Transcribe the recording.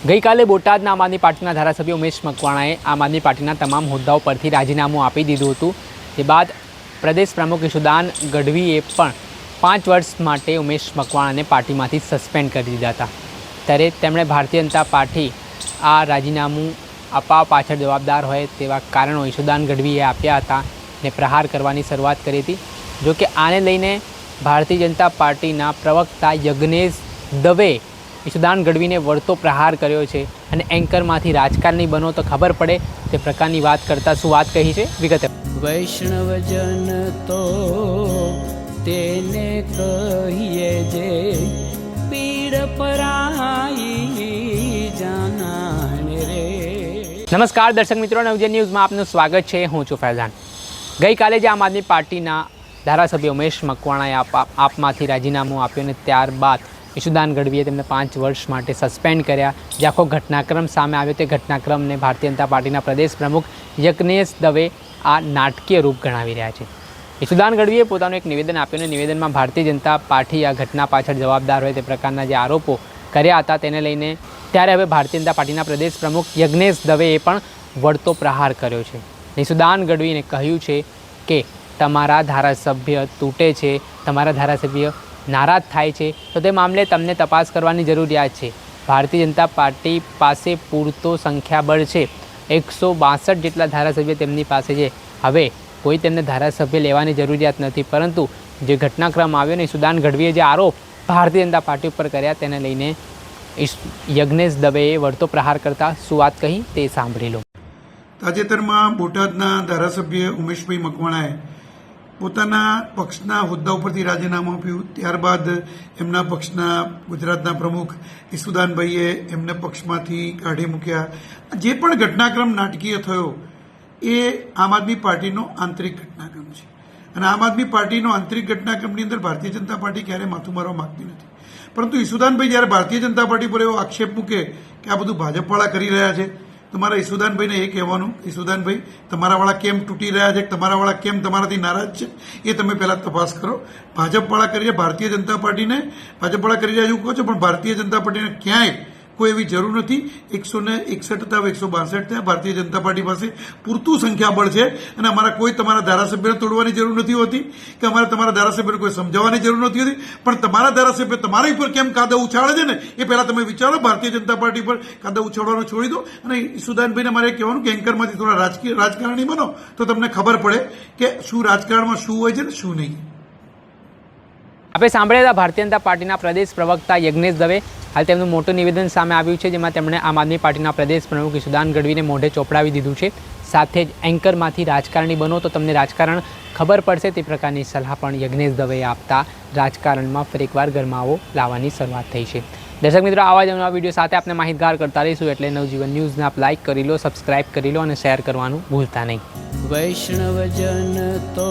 ગઈકાલે બોટાદના આમ આદમી પાર્ટીના ધારાસભ્ય ઉમેશ મકવાણાએ આમ આદમી પાર્ટીના તમામ હોદ્દાઓ પરથી રાજીનામું આપી દીધું હતું. તે બાદ પ્રદેશ પ્રમુખ યશુદાન ગઢવીએ પણ પાંચ વર્ષ માટે ઉમેશ મકવાણાને પાર્ટીમાંથી સસ્પેન્ડ કરી દીધા હતા. ત્યારે તેમણે ભારતીય જનતા પાર્ટી આ રાજીનામું આપવા પાછળ જવાબદાર હોય તેવા કારણો યશુદાન ગઢવીએ આપ્યા હતા ને પ્રહાર કરવાની શરૂઆત કરી હતી. જોકે આને લઈને ભારતીય જનતા પાર્ટીના પ્રવક્તા યજ્ઞેશ દવે ઈશુદાન ગઢવીને વળતો પ્રહાર કર્યો છે અને એન્કરમાંથી રાજકારણી બનો તો ખબર પડે તે પ્રકારની વાત કરતાં શું વાત કહી છે? વિગતે. વૈષ્ણવજન તો તેને કહીએ જે પીડ પરાઈ જાનાને રે. નમસ્કાર દર્શક મિત્રો નવજન ન્યૂઝમાં આપનું સ્વાગત છે. હું છું ફૈઝાન. ગઈકાલે જે આમ આદમી પાર્ટીના ધારાસભ્ય ઉમેશ મકવાણાએ આપ આપમાંથી રાજીનામું આપ્યું અને ત્યારબાદ ઈશુદાન ગઢવીએ તેમને પાંચ વર્ષ માટે સસ્પેન્ડ કર્યા. જે આખો ઘટનાક્રમ સામે આવ્યો તે ઘટનાક્રમને ભારતીય જનતા પાર્ટીના પ્રદેશ પ્રમુખ યજ્ઞેશ દવે આ નાટકીય રૂપ ગણાવી રહ્યા છે. ઈશુદાન ગઢવીએ પોતાનું એક નિવેદન આપ્યું અને નિવેદનમાં ભારતીય જનતા પાર્ટી આ ઘટના પાછળ જવાબદાર હોય તે પ્રકારના જે આરોપો કર્યા હતા તેને લઈને ત્યારે હવે ભારતીય જનતા પાર્ટીના પ્રદેશ પ્રમુખ યજ્ઞેશ દવેએ પણ વળતો પ્રહાર કર્યો છે. ઈશુદાન ગઢવીને કહ્યું છે કે તમારા ધારાસભ્ય તૂટે છે, તમારા ધારાસભ્ય નારાજ થાય છે, તો તે મામલે તમને તપાસ કરવાની જરૂરિયાત છે. ભારતીય જનતા પાર્ટી પાસે પૂરતો સંખ્યાબળ છે. એકસો બાસઠ જેટલા ધારાસભ્ય તેમની પાસે છે. હવે કોઈ તેમને ધારાસભ્ય લેવાની જરૂરિયાત નથી, પરંતુ જે ઘટનાક્રમ આવ્યો ને સુદાન ગઢવીએ જે આરોપ ભારતીય જનતા પાર્ટી ઉપર કર્યા તેને લઈને યજ્ઞેશ દવેએ વળતો પ્રહાર કરતા શું વાત કહી તે સાંભળી લો. તાજેતરમાં બોટાદના ધારાસભ્ય ઉમેશભાઈ મકવાણાએ પોતાના પક્ષના હોદ્દા ઉપરથી રાજીનામું આપ્યું. ત્યારબાદ એમના પક્ષના ગુજરાતના પ્રમુખ ઈસુદાનભાઈએ એમને પક્ષમાંથી કાઢી મૂક્યા. જે પણ ઘટનાક્રમ નાટકીય થયો, એ આમ આદમી પાર્ટીનો આંતરિક ઘટનાક્રમ છે. અને આમ આદમી પાર્ટીનો આંતરિક ઘટનાક્રમની અંદર ભારતીય જનતા પાર્ટી ક્યારેય માથું મારવા માંગતી નથી. પરંતુ ઈસુદાનભાઈ જ્યારે ભારતીય જનતા પાર્ટી પર એવો આક્ષેપ મૂકે કે આ બધું ભાજપવાળા કરી રહ્યા છે તમારા ઈસુદાનભાઈને એ કહેવાનું, ઈસુદાનભાઈ, તમારાવાળા કેમ તૂટી રહ્યા છે? તમારાવાળા કેમ તમારાથી નારાજ છે? એ તમે પહેલાં તપાસ કરો. ભાજપવાળા કરી ભારતીય જનતા પાર્ટીને. ભાજપવાળા કરી રહ્યા એવું કહો છો, પણ ભારતીય જનતા પાર્ટીને ક્યાંય કોઈ એવી જરૂર નથી. એકસો ને એકસઠ હતા એકસો બાસઠ થયા. ભારતીય જનતા પાર્ટી પાસે પૂરતું સંખ્યાબળ છે અને અમારા કોઈ તમારા ધારાસભ્યને તોડવાની જરૂર નથી હોતી કે અમારે તમારા ધારાસભ્યને કોઈ સમજાવવાની જરૂર નથી હોતી. પણ તમારા ધારાસભ્ય તમારા ઉપર કેમ કાદવ ઉછાળે છે ને? એ પહેલા તમે વિચારો, ભારતીય જનતા પાર્ટી પર કાદવ ઉછાળવાનું છોડી દો. અને સુદાનભાઈને મારે કહેવાનું કે એન્કરમાંથી થોડા રાજકીય રાજકારણી બનો તો તમને ખબર પડે કે શું રાજકારણમાં શું હોય છે ને, શું નહીં. આપણે સાંભળ્યા હતા ભારતીય જનતા પાર્ટીના પ્રદેશ પ્રવક્તા યજ્ઞેશ દવે. હાલ તેમનું મોટું નિવેદન સામે આવ્યું છે, જેમાં તેમણે આમ આદમી પાર્ટીના પ્રદેશ પ્રમુખ ઈશુદાન ગઢવીને મોઢે ચોપડાવી દીધું છે. સાથે જ એન્કરમાંથી રાજકારણી બનો તો તમને રાજકારણ ખબર પડશે તે પ્રકારની સલાહ પણ યજ્ઞેશ દવેએ આપતા રાજકારણમાં ફરી એકવાર ગરમાવો લાવવાની શરૂઆત થઈ છે. દર્શક મિત્રો, આવા જ નવા વીડિયો સાથે આપણે માહિતગાર કરતા રહીશું એટલે નવજીવન ન્યૂઝને આપ લાઇક કરી લો, સબસ્ક્રાઇબ કરી લો અને શેર કરવાનું ભૂલતા નહીં. વૈષ્ણવજન તો